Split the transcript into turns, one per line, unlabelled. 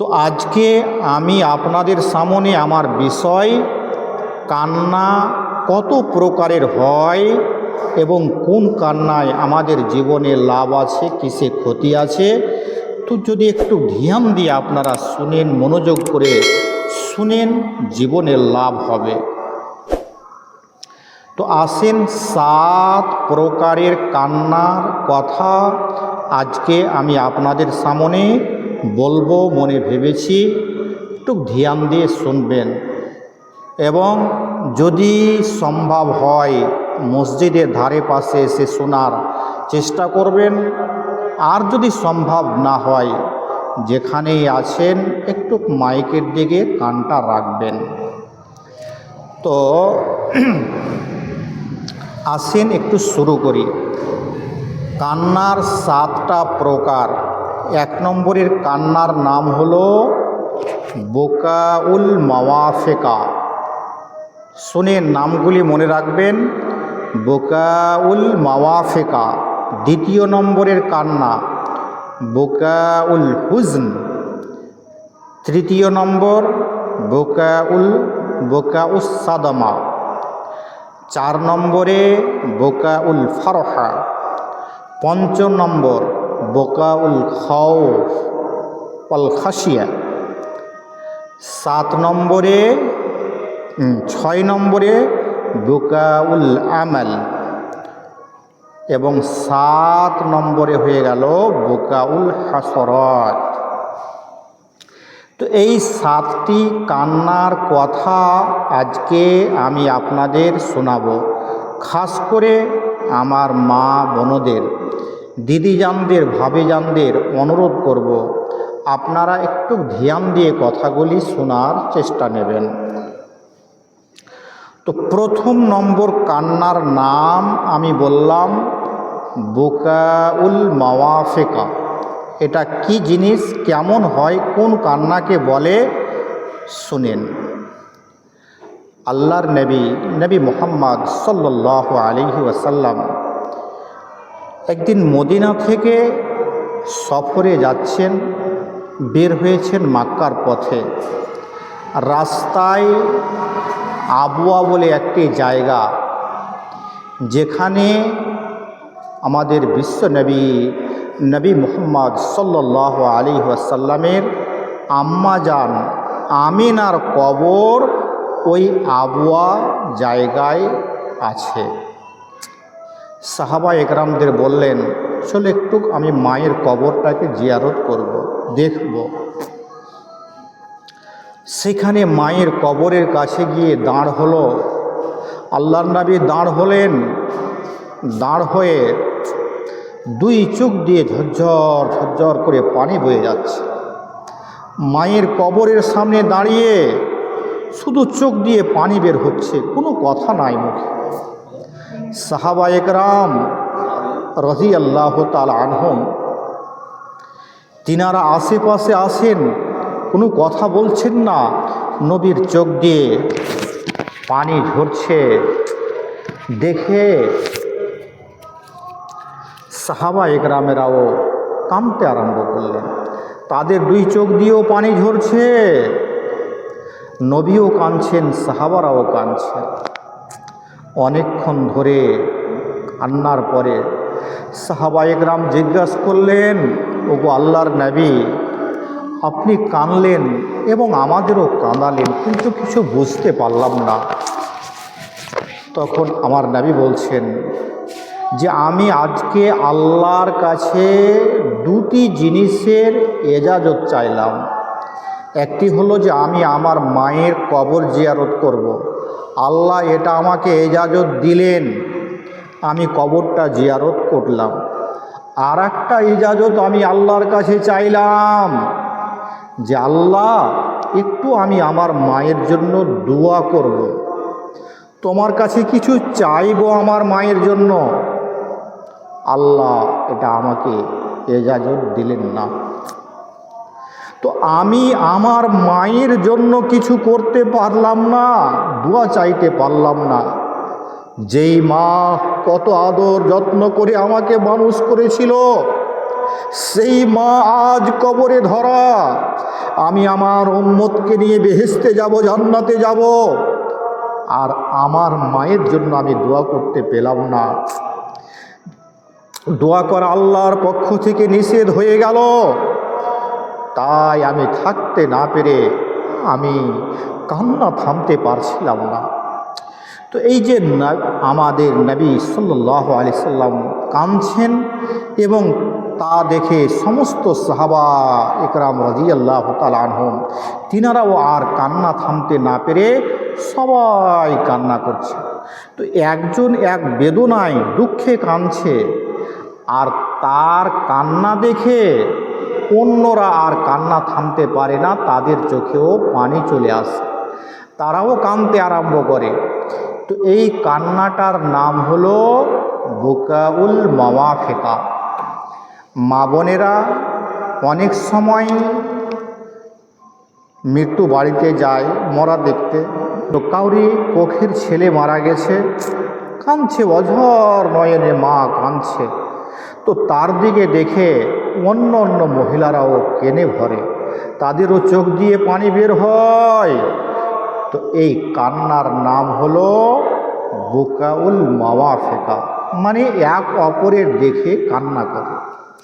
তো আজকে আমি আপনাদের সামনে আমার বিষয়, কান্না কত প্রকারের হয় এবং কোন কান্নায় আমাদের জীবনে লাভ আছে, কিসে ক্ষতি আছে, তো যদি একটু ধ্যান দিয়ে আপনারা শুনেন, মনোযোগ করে শুনেন, জীবনে লাভ হবে। তো আসেন সাত প্রকারের কান্নার কথা আজকে আমি আপনাদের সামনে বলব, মনে ভেবেছি, একটু ধ্যান দিয়ে শুনবেন। এবং যদি সম্ভব হয়, মসজিদের ধারে পাশে এসে শোনার চেষ্টা করবেন। আর যদি সম্ভব না হয়, যেখানেই আছেন, একটু মাইকের দিকে কানটা রাখবেন। তো আসেন, একটু শুরু করি। কান্নার সাতটা প্রকার। এক নম্বরের কান্নার নাম হলো বোকাউল মাওয়াফেকা। শুনে নামগুলি মনে রাখবেন, বোকাউল মাওয়াফেকা, দ্বিতীয় নম্বরের কান্না, বোকাউল হুজন। তৃতীয় নম্বর, বোকাউল বোকাউস সাদামা চার নম্বরে, বোকাউল ফারহা। পঞ্চম নম্বর বোকাউল খাউফ অল খাসিয়া সাত নম্বরে ছয় নম্বরে বোকাউল আমাল। এবং সাত নম্বরে হয়ে গেল বোকাউল হাসরত। তো এই সাতটি কান্নার কথা আজকে আমি আপনাদের শোনাব, খাস করে আমার মা বোনদের দিদিজানদের, ভাবিজানদের অনুরোধ করব, আপনারা একটু ধ্যান দিয়ে কথাগুলি শোনার চেষ্টা নেবেন। তো প্রথম নম্বর কান্নার নাম আমি বললাম, বোকাউল মাওয়াফেকা। এটা কি জিনিস, কেমন হয়, কোন কান্নাকে বলে, শুনেন। আল্লাহর নবী নবী মোহাম্মদ সাল্লাহ আলিহি ওয়াসাল্লাম একদিন মদিনা থেকে সফরে যাচ্ছেন, বের হয়েছেন মাক্কার পথে। রাস্তায় আবুয়া বলে একটি জায়গা, যেখানে আমাদের বিশ্ব নবী নবী মুহাম্মদ সাল্লাহ আলী ওয়াসাল্লামের আম্মাজান আমিনার কবর ওই আবুয়া জায়গায় আছে। সাহাবা একরামদের বললেন, চলো একটু আমি মায়ের কবরটাকে জিয়ারত করব, দেখব। সেখানে মায়ের কবরের কাছে গিয়ে দাঁড় হলো। আল্লাহর নবী দাঁড় হলেন। দাঁড় হয়ে দুই চোখ দিয়ে ঝরঝর ঝরঝর করে পানি বয়ে যাচ্ছে। মায়ের কবরের সামনে দাঁড়িয়ে শুধু চোখ দিয়ে পানি বের হচ্ছে, কোনো কথা নাই মুখে। সাহাবা একরাম রাজি আল্লাহ তাল আনহম, তিনারা আশেপাশে আসেন, কোনো কথা বলছেন না, নবীর চোখ দিয়ে পানি ঝরছে। দেখে সাহাবা একরামেরাও কামতে আরম্ভ করলেন। তাদের দুই চোখ দিয়েও পানি ঝরছে। নবীও কাঁদছেন, সাহাবারাও কাঁদছেন। অনেকক্ষণ ধরে আন্নার পরে সাহাবা একরাম জিজ্ঞাসা করলেন, ওগো আল্লাহর নবী, আপনি কানলেন এবং আমাদেরও কাঁদালেন, কিন্তু কিছু বুঝতে পারলাম না তখন আমার নাবি বলছেন, যে আমি আজকে আল্লাহর কাছে দুটি জিনিসের এজাজত চাইলাম একটি হলো যে আমি আমার মায়ের কবর জিয়ারত করব। আল্লাহ এটা আমাকে এজাজত দিলেন। আমি কবরটা জিয়ারত করলাম। আর একটা ইজাজত আমি আল্লাহর কাছে চাইলাম, যে আল্লাহ, একটু আমি আমার মায়ের জন্য দোয়া করব। তোমার কাছে কিছু চাইব আমার মায়ের জন্য? আল্লাহ এটা আমাকে এজাজত দিলেন না। তো আমি আমার মায়ের জন্য কিছু করতে পারলাম না, দোয়া চাইতে পারলাম না। যেই মা কত আদর যত্ন করে আমাকে মানুষ করেছিল, সেই মা আজ কবরে ধরা। আমি আমার উম্মতকে নিয়ে বেহেস্তে যাব, জান্নাতে যাব। আর আমার মায়ের জন্য আমি দোয়া করতে পেলাম না। দোয়া করা আল্লাহর পক্ষ থেকে নিষেধ হয়ে গেল। তাই আমি থাকতে না পেরে আমি কান্না থামতে পারছিলাম না। তো এই যে আমাদের নবী সাল্লাহ আলি সাল্লাম কাঁদছেন এবং তা দেখে সমস্ত সাহাবা একরাম রাজি আল্লাহ তালহম তিনারাও আর কান্না থামতে না পেরে সবাই কান্না করছে। তো একজন এক বেদনায় দুঃখে কাঁদছে, আর তার কান্না দেখে অন্যরা আর কান্না থামতে পারে না, তাদের চোখেও পানি চলে আসে। তারাও কাঁদতে আরম্ভ করে। তো এই কান্নাটার নাম হলো বোকাউল মাওয়াফেকা। মা বোনেরা, অনেক সময় মৃত্যু বাড়িতে যায় মরা দেখতে। তো কাউরি কোখের ছেলে মারা গেছে, কাঁদছে, অঝর নয়নে মা কাঁদছে। তো তার দিকে দেখে অন্য অন্য মহিলারাও কেনে ভরে। তাদেরও চোখ দিয়ে পানি বের হয়। তো এই কান্নার নাম হলো বোকাউল মাওয়া ফেকা মানে এক অপরের দেখে কান্না করে।